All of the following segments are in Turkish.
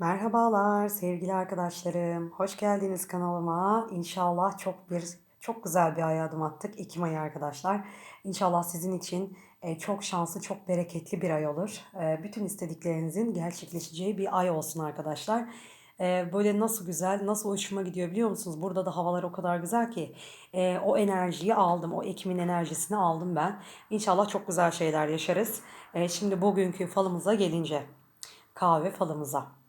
Merhabalar sevgili arkadaşlarım. Hoş geldiniz kanalıma. İnşallah çok bir çok güzel bir aya adım attık. Ekim ayı arkadaşlar. İnşallah sizin için e, çok şanslı, çok bereketli bir ay olur. E, bütün istediklerinizin gerçekleşeceği bir ay olsun arkadaşlar. E, böyle nasıl güzel, nasıl hoşuma gidiyor biliyor musunuz? Burada da havalar o kadar güzel ki o enerjiyi aldım, o Ekim'in enerjisini aldım ben. İnşallah çok güzel şeyler yaşarız. Şimdi bugünkü falımıza gelince, kahve falımıza.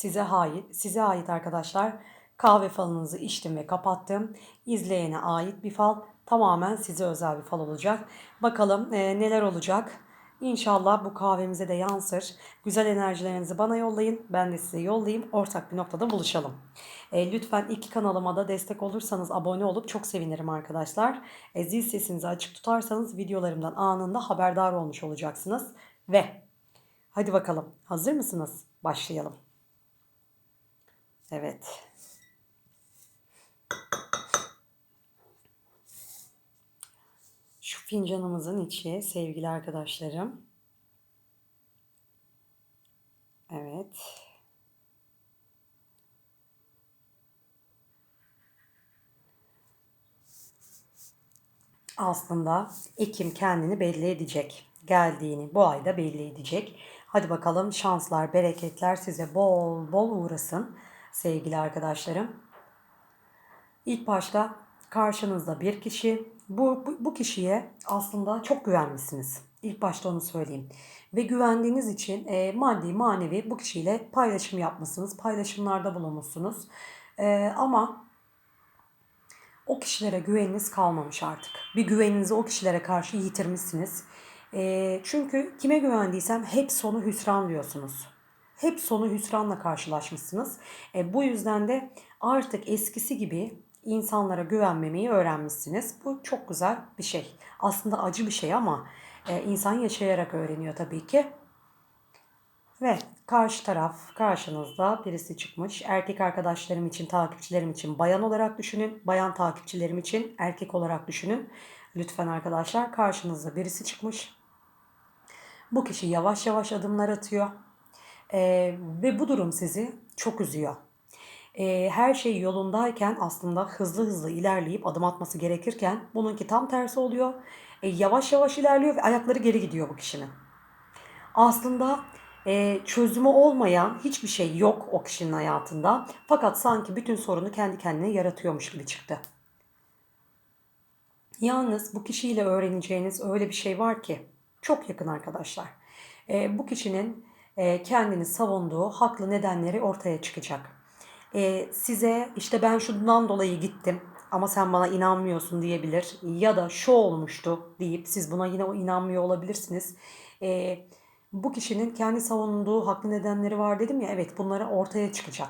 Size ait, size ait arkadaşlar. Kahve falınızı içtim ve kapattım. İzleyene ait bir fal. Tamamen size özel bir fal olacak. Bakalım e, neler olacak. İnşallah bu kahvemize de yansır. Güzel enerjilerinizi bana yollayın. Ben de size yollayayım. Ortak bir noktada buluşalım. E, lütfen iki kanalıma da destek olursanız abone olup çok sevinirim arkadaşlar. E, zil sesinizi açık tutarsanız videolarımdan anında haberdar olmuş olacaksınız. Ve hadi bakalım hazır mısınız? Başlayalım. Evet. Şu fincanımızın içi sevgili arkadaşlarım. Evet. Aslında Ekim kendini belli edecek. Geldiğini bu ayda belli edecek. Hadi bakalım şanslar, bereketler size bol bol uğrasın sevgili arkadaşlarım. İlk başta karşınızda bir kişi. Bu, bu, bu kişiye aslında çok güvenmişsiniz. İlk başta onu söyleyeyim. Ve güvendiğiniz için e, maddi manevi bu kişiyle paylaşım yapmışsınız. Paylaşımlarda bulunmuşsunuz. E, ama o kişilere güveniniz kalmamış artık. Bir güveninizi o kişilere karşı yitirmişsiniz. E, çünkü kime güvendiysem hep sonu hüsran diyorsunuz. Hep sonu hüsranla karşılaşmışsınız. E, bu yüzden de artık eskisi gibi insanlara güvenmemeyi öğrenmişsiniz. Bu çok güzel bir şey. Aslında acı bir şey ama e, insan yaşayarak öğreniyor tabii ki. Ve karşı taraf karşınızda birisi çıkmış. Erkek arkadaşlarım için, takipçilerim için bayan olarak düşünün. Bayan takipçilerim için erkek olarak düşünün. Lütfen arkadaşlar karşınızda birisi çıkmış. Bu kişi yavaş yavaş adımlar atıyor. Ee, ve bu durum sizi çok üzüyor. Ee, her şey yolundayken aslında hızlı hızlı ilerleyip adım atması gerekirken bununki tam tersi oluyor. Ee, yavaş yavaş ilerliyor ve ayakları geri gidiyor bu kişinin. Aslında e, çözümü olmayan hiçbir şey yok o kişinin hayatında. Fakat sanki bütün sorunu kendi kendine yaratıyormuş gibi çıktı. Yalnız bu kişiyle öğreneceğiniz öyle bir şey var ki çok yakın arkadaşlar. E, bu kişinin e, kendini savunduğu haklı nedenleri ortaya çıkacak. E, size işte ben şundan dolayı gittim ama sen bana inanmıyorsun diyebilir ya da şu olmuştu deyip siz buna yine inanmıyor olabilirsiniz. E, bu kişinin kendi savunduğu haklı nedenleri var dedim ya evet bunları ortaya çıkacak.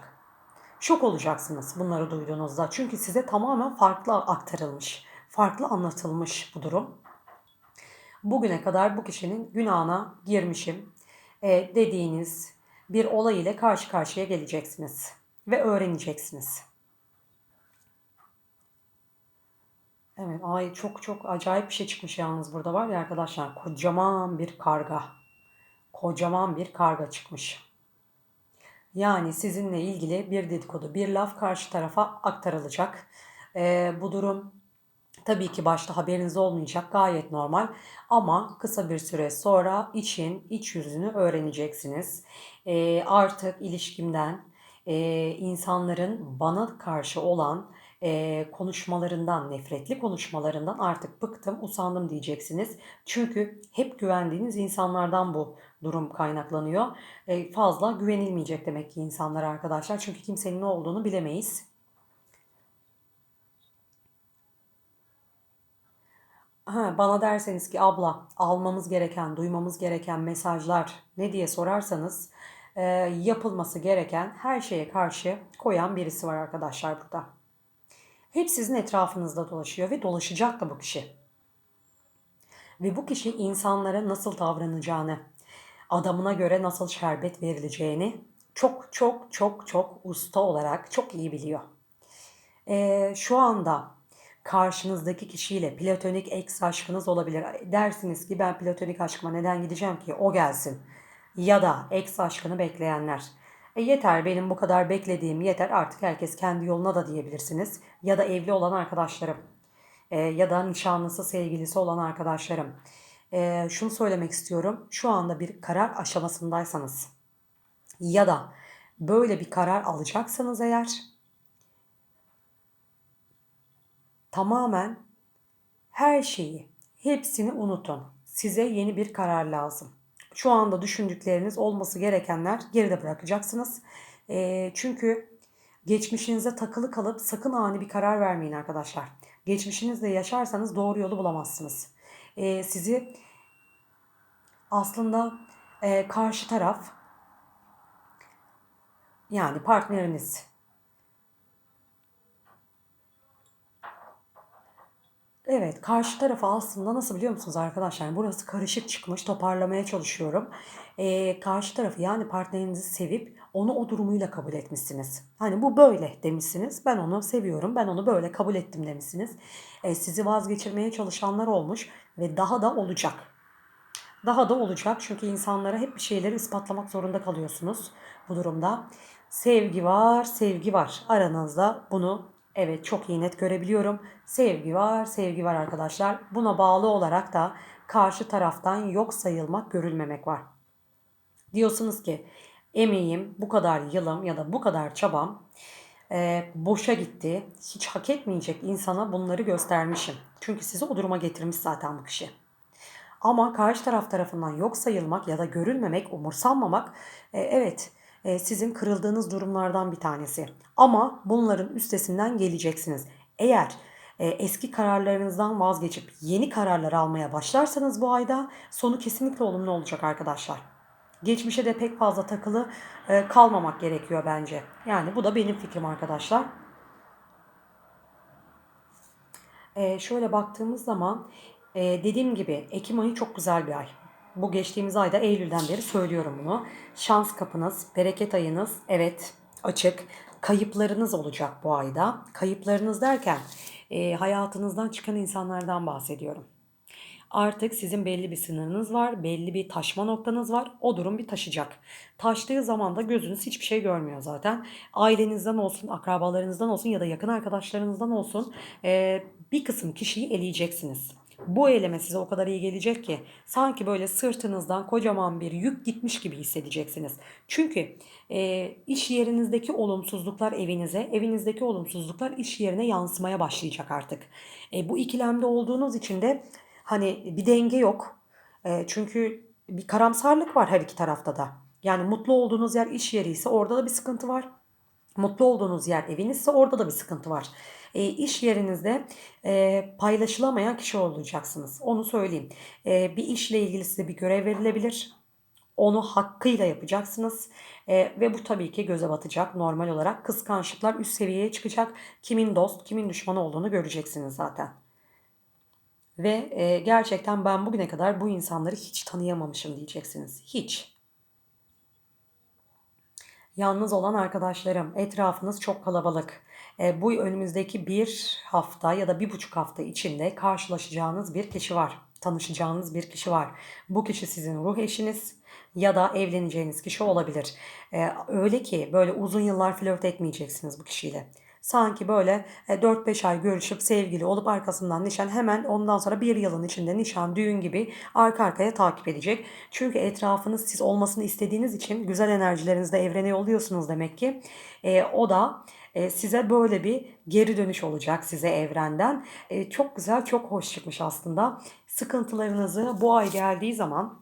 Şok olacaksınız bunları duyduğunuzda. Çünkü size tamamen farklı aktarılmış, farklı anlatılmış bu durum. Bugüne kadar bu kişinin günahına girmişim e, dediğiniz bir olay ile karşı karşıya geleceksiniz ve öğreneceksiniz. Evet, ay çok çok acayip bir şey çıkmış yalnız burada var ya arkadaşlar. Kocaman bir karga. Kocaman bir karga çıkmış. Yani sizinle ilgili bir dedikodu, bir laf karşı tarafa aktarılacak. Ee, bu durum Tabii ki başta haberiniz olmayacak gayet normal ama kısa bir süre sonra için iç yüzünü öğreneceksiniz. E, artık ilişkimden e, insanların bana karşı olan e, konuşmalarından, nefretli konuşmalarından artık bıktım, usandım diyeceksiniz. Çünkü hep güvendiğiniz insanlardan bu durum kaynaklanıyor. E, fazla güvenilmeyecek demek ki insanlar arkadaşlar. Çünkü kimsenin ne olduğunu bilemeyiz. Ha, bana derseniz ki abla almamız gereken, duymamız gereken mesajlar ne diye sorarsanız e, yapılması gereken her şeye karşı koyan birisi var arkadaşlar burada. Hep sizin etrafınızda dolaşıyor ve dolaşacak da bu kişi. Ve bu kişi insanlara nasıl davranacağını, adamına göre nasıl şerbet verileceğini çok çok çok çok usta olarak çok iyi biliyor. Ee, şu anda karşınızdaki kişiyle platonik ex aşkınız olabilir. Dersiniz ki ben platonik aşkıma neden gideceğim ki o gelsin. Ya da ex aşkını bekleyenler. E yeter benim bu kadar beklediğim yeter artık herkes kendi yoluna da diyebilirsiniz. Ya da evli olan arkadaşlarım e, ya da nişanlısı sevgilisi olan arkadaşlarım. E, şunu söylemek istiyorum şu anda bir karar aşamasındaysanız ya da böyle bir karar alacaksanız eğer tamamen her şeyi, hepsini unutun. Size yeni bir karar lazım. Şu anda düşündükleriniz olması gerekenler geride bırakacaksınız. E, çünkü geçmişinize takılı kalıp sakın ani bir karar vermeyin arkadaşlar. Geçmişinizle yaşarsanız doğru yolu bulamazsınız. E, sizi aslında e, karşı taraf yani partneriniz Evet, karşı tarafa aslında nasıl biliyor musunuz arkadaşlar? Burası karışık çıkmış, toparlamaya çalışıyorum. Ee, karşı tarafı yani partnerinizi sevip onu o durumuyla kabul etmişsiniz. Hani bu böyle demişsiniz. Ben onu seviyorum, ben onu böyle kabul ettim demişsiniz. Ee, sizi vazgeçirmeye çalışanlar olmuş ve daha da olacak. Daha da olacak çünkü insanlara hep bir şeyleri ispatlamak zorunda kalıyorsunuz bu durumda. Sevgi var, sevgi var. Aranızda bunu evet çok iyi net görebiliyorum. Sevgi var, sevgi var arkadaşlar. Buna bağlı olarak da karşı taraftan yok sayılmak, görülmemek var. Diyorsunuz ki emeğim, bu kadar yılım ya da bu kadar çabam e, boşa gitti. Hiç hak etmeyecek insana bunları göstermişim. Çünkü sizi o duruma getirmiş zaten bu kişi. Ama karşı taraf tarafından yok sayılmak ya da görülmemek, umursanmamak e, evet sizin kırıldığınız durumlardan bir tanesi. Ama bunların üstesinden geleceksiniz. Eğer e, eski kararlarınızdan vazgeçip yeni kararlar almaya başlarsanız bu ayda sonu kesinlikle olumlu olacak arkadaşlar. Geçmişe de pek fazla takılı e, kalmamak gerekiyor bence. Yani bu da benim fikrim arkadaşlar. E, şöyle baktığımız zaman e, dediğim gibi Ekim ayı çok güzel bir ay. Bu geçtiğimiz ayda Eylül'den beri söylüyorum bunu. Şans kapınız, bereket ayınız evet açık. Kayıplarınız olacak bu ayda. Kayıplarınız derken e, hayatınızdan çıkan insanlardan bahsediyorum. Artık sizin belli bir sınırınız var, belli bir taşma noktanız var. O durum bir taşacak. Taştığı zaman da gözünüz hiçbir şey görmüyor zaten. Ailenizden olsun, akrabalarınızdan olsun ya da yakın arkadaşlarınızdan olsun e, bir kısım kişiyi eleyeceksiniz. Bu eleme size o kadar iyi gelecek ki sanki böyle sırtınızdan kocaman bir yük gitmiş gibi hissedeceksiniz. Çünkü e, iş yerinizdeki olumsuzluklar evinize, evinizdeki olumsuzluklar iş yerine yansımaya başlayacak artık. E, bu ikilemde olduğunuz için de hani bir denge yok. E, çünkü bir karamsarlık var her iki tarafta da. Yani mutlu olduğunuz yer iş yeri ise orada da bir sıkıntı var. Mutlu olduğunuz yer evinizse orada da bir sıkıntı var. E, iş yerinizde e, paylaşılamayan kişi olacaksınız. Onu söyleyeyim. E, bir işle ilgili size bir görev verilebilir. Onu hakkıyla yapacaksınız. E, ve bu tabii ki göze batacak normal olarak. Kıskançlıklar üst seviyeye çıkacak. Kimin dost, kimin düşman olduğunu göreceksiniz zaten. Ve e, gerçekten ben bugüne kadar bu insanları hiç tanıyamamışım diyeceksiniz. Hiç. Yalnız olan arkadaşlarım, etrafınız çok kalabalık. E, bu önümüzdeki bir hafta ya da bir buçuk hafta içinde karşılaşacağınız bir kişi var. Tanışacağınız bir kişi var. Bu kişi sizin ruh eşiniz ya da evleneceğiniz kişi olabilir. E, öyle ki böyle uzun yıllar flört etmeyeceksiniz bu kişiyle. Sanki böyle 4-5 e, ay görüşüp sevgili olup arkasından nişan hemen ondan sonra bir yılın içinde nişan, düğün gibi arka arkaya takip edecek. Çünkü etrafınız siz olmasını istediğiniz için güzel enerjilerinizde evrene yolluyorsunuz demek ki. E, o da e, size böyle bir geri dönüş olacak size evrenden. E, çok güzel, çok hoş çıkmış aslında. Sıkıntılarınızı bu ay geldiği zaman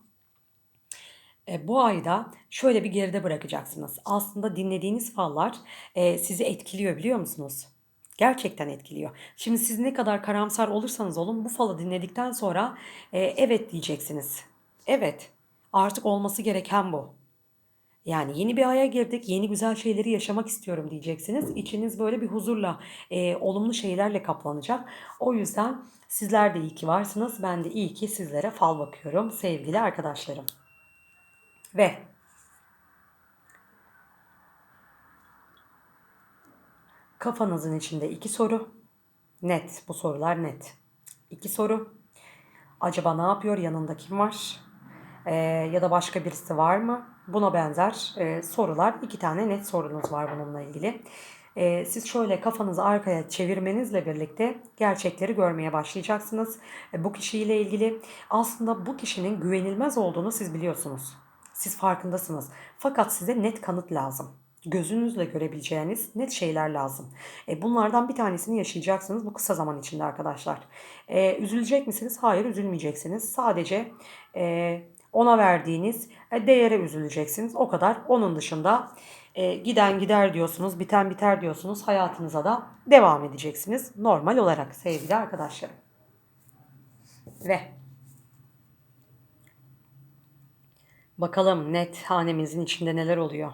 e, bu ayda şöyle bir geride bırakacaksınız. Aslında dinlediğiniz fallar e, sizi etkiliyor biliyor musunuz? Gerçekten etkiliyor. Şimdi siz ne kadar karamsar olursanız olun bu falı dinledikten sonra e, evet diyeceksiniz. Evet artık olması gereken bu. Yani yeni bir aya girdik, yeni güzel şeyleri yaşamak istiyorum diyeceksiniz. İçiniz böyle bir huzurla, e, olumlu şeylerle kaplanacak. O yüzden sizler de iyi ki varsınız. Ben de iyi ki sizlere fal bakıyorum sevgili arkadaşlarım. Ve kafanızın içinde iki soru. Net, bu sorular net. İki soru. Acaba ne yapıyor? Yanında kim var? Ee, ya da başka birisi var mı? Buna benzer e, sorular. iki tane net sorunuz var bununla ilgili. E, siz şöyle kafanızı arkaya çevirmenizle birlikte gerçekleri görmeye başlayacaksınız. E, bu kişiyle ilgili aslında bu kişinin güvenilmez olduğunu siz biliyorsunuz. Siz farkındasınız. Fakat size net kanıt lazım. Gözünüzle görebileceğiniz net şeyler lazım. E, bunlardan bir tanesini yaşayacaksınız bu kısa zaman içinde arkadaşlar. E, üzülecek misiniz? Hayır üzülmeyeceksiniz. Sadece e, ona verdiğiniz e, değere üzüleceksiniz. O kadar. Onun dışında e, giden gider diyorsunuz, biten biter diyorsunuz. Hayatınıza da devam edeceksiniz. Normal olarak sevgili arkadaşlarım. Ve bakalım net hanemizin içinde neler oluyor.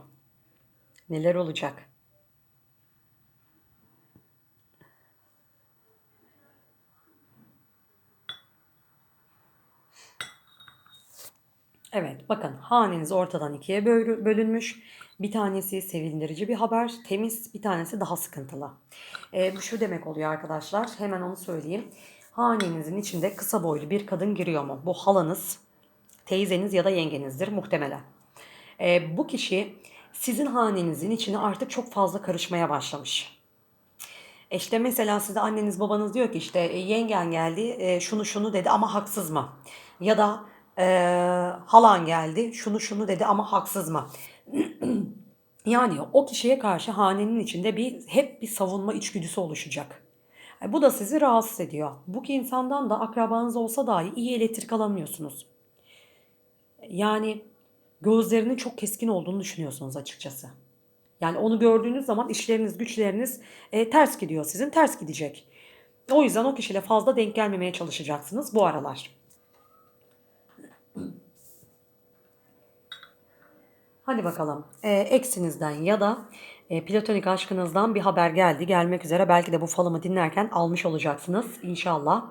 Neler olacak? Evet bakın haneniz ortadan ikiye bölünmüş. Bir tanesi sevindirici bir haber, temiz, bir tanesi daha sıkıntılı. E, bu şu demek oluyor arkadaşlar. Hemen onu söyleyeyim. Hanenizin içinde kısa boylu bir kadın giriyor mu? Bu halanız, teyzeniz ya da yengenizdir muhtemelen. E, bu kişi sizin hanenizin içine artık çok fazla karışmaya başlamış. E, işte mesela size anneniz babanız diyor ki işte e, yengen geldi e, şunu şunu dedi ama haksız mı? Ya da e, halan geldi şunu şunu dedi ama haksız mı? yani o kişiye karşı hanenin içinde bir hep bir savunma içgüdüsü oluşacak. E, bu da sizi rahatsız ediyor. Bu insandan da akrabanız olsa dahi iyi elektrik alamıyorsunuz. Yani gözlerinin çok keskin olduğunu düşünüyorsunuz açıkçası. Yani onu gördüğünüz zaman işleriniz, güçleriniz e, ters gidiyor sizin, ters gidecek. O yüzden o kişiyle fazla denk gelmemeye çalışacaksınız bu aralar. Hadi bakalım. E, eksinizden ya da e, platonik aşkınızdan bir haber geldi. Gelmek üzere. Belki de bu falımı dinlerken almış olacaksınız. İnşallah.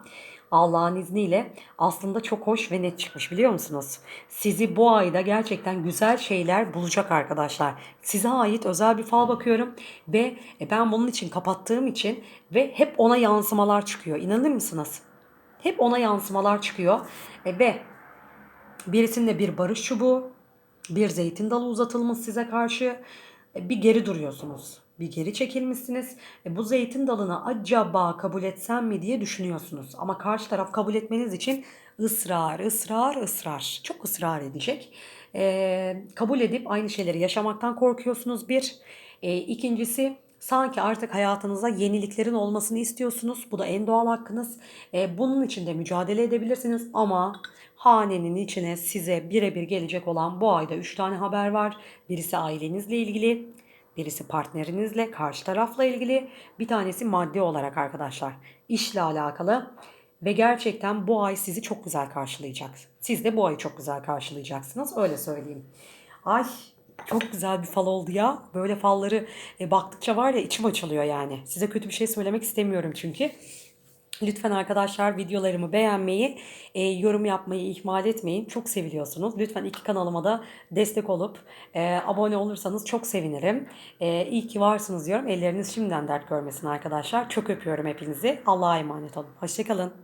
Allah'ın izniyle aslında çok hoş ve net çıkmış biliyor musunuz? Sizi bu ayda gerçekten güzel şeyler bulacak arkadaşlar. Size ait özel bir fal bakıyorum ve e, ben bunun için kapattığım için ve hep ona yansımalar çıkıyor. İnanır mısınız? Hep ona yansımalar çıkıyor e, ve birisinde bir barış çubuğu, bir zeytin dalı uzatılmış size karşı e, bir geri duruyorsunuz. Bir geri çekilmişsiniz. E, bu zeytin dalını acaba kabul etsem mi diye düşünüyorsunuz. Ama karşı taraf kabul etmeniz için ısrar, ısrar, ısrar. Çok ısrar edecek. E, kabul edip aynı şeyleri yaşamaktan korkuyorsunuz bir. E, ikincisi sanki artık hayatınızda yeniliklerin olmasını istiyorsunuz. Bu da en doğal hakkınız. E, bunun için de mücadele edebilirsiniz ama hanenin içine size birebir gelecek olan bu ayda 3 tane haber var. Birisi ailenizle ilgili, birisi partnerinizle, karşı tarafla ilgili, bir tanesi maddi olarak arkadaşlar. İşle alakalı ve gerçekten bu ay sizi çok güzel karşılayacak. Siz de bu ayı çok güzel karşılayacaksınız öyle söyleyeyim. Ay çok güzel bir fal oldu ya. Böyle falları e, baktıkça var ya içim açılıyor yani. Size kötü bir şey söylemek istemiyorum çünkü. Lütfen arkadaşlar videolarımı beğenmeyi, e, yorum yapmayı ihmal etmeyin. Çok seviliyorsunuz. Lütfen iki kanalıma da destek olup e, abone olursanız çok sevinirim. E, iyi ki varsınız diyorum. Elleriniz şimdiden dert görmesin arkadaşlar. Çok öpüyorum hepinizi. Allah'a emanet olun. Hoşçakalın.